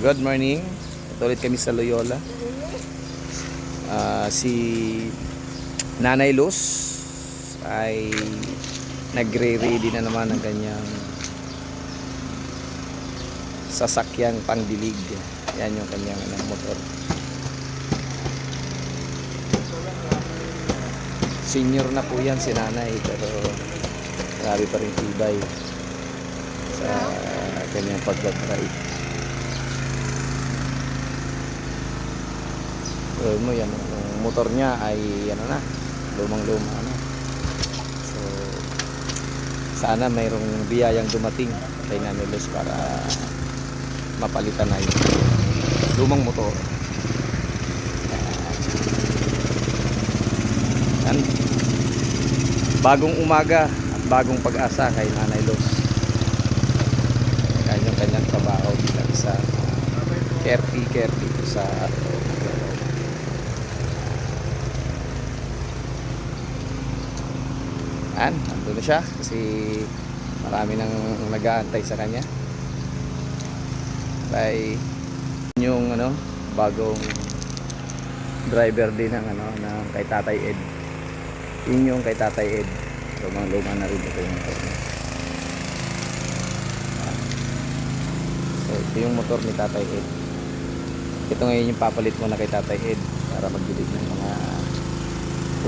Good morning. Ito ulit kami sa Loyola. Ah, si Nanay Luz ay nagre-ready na naman ng kanyang sasakyang pangdilig. Yan yung kanyang ano, motor. Senior na po yan si Nanay pero grabe pa rin tibay sa kanyang pagdadrive. So, mo yan, yung motor niya ay ano na, lumang-luma na. So, sana mayroong biyayang dumating kay Nanay Luz para mapalitan na yung lumang motor. Yan. Bagong umaga at bagong pag-asa kay Nanay Luz. Kanyang kanyang trabaho bilang sa dito sa Yan, nandun na siya kasi marami nang nag-aantay sa kanya. Bye. Yung ano, bagong driver din ng ano ng kay Tatay Ed. Yun yung kay Tatay Ed. Lumang luma na rin ito yung motor niya. So, ito yung motor ni Tatay Ed. Ito ngayon yung papalit mo na kay Tatay Ed para magdilig ng mga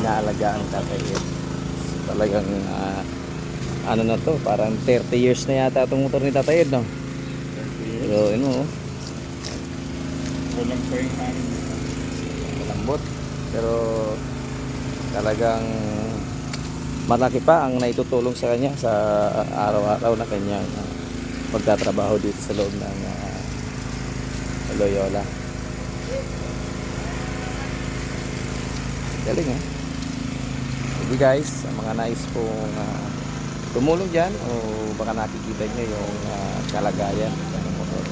inaalagaan ng Tatay Ed. So, talagang ah, ano na to, parang 30 years na yata itong motor ni Tatay Ed, no? Pero, ano, oh, Walang pa yung namin. malambot. Pero talagang malaki pa ang naitutulong sa kanya sa araw-araw na kanyang uh, pagtatrabaho dito sa loob ng uh, Loyola. Galing ha. Sige guys, mga nais pong uh, tumulong dyan o baka nakikita nyo yung uh, kalagayan ng motor.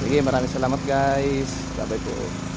Sige, maraming salamat guys. Bye-bye po.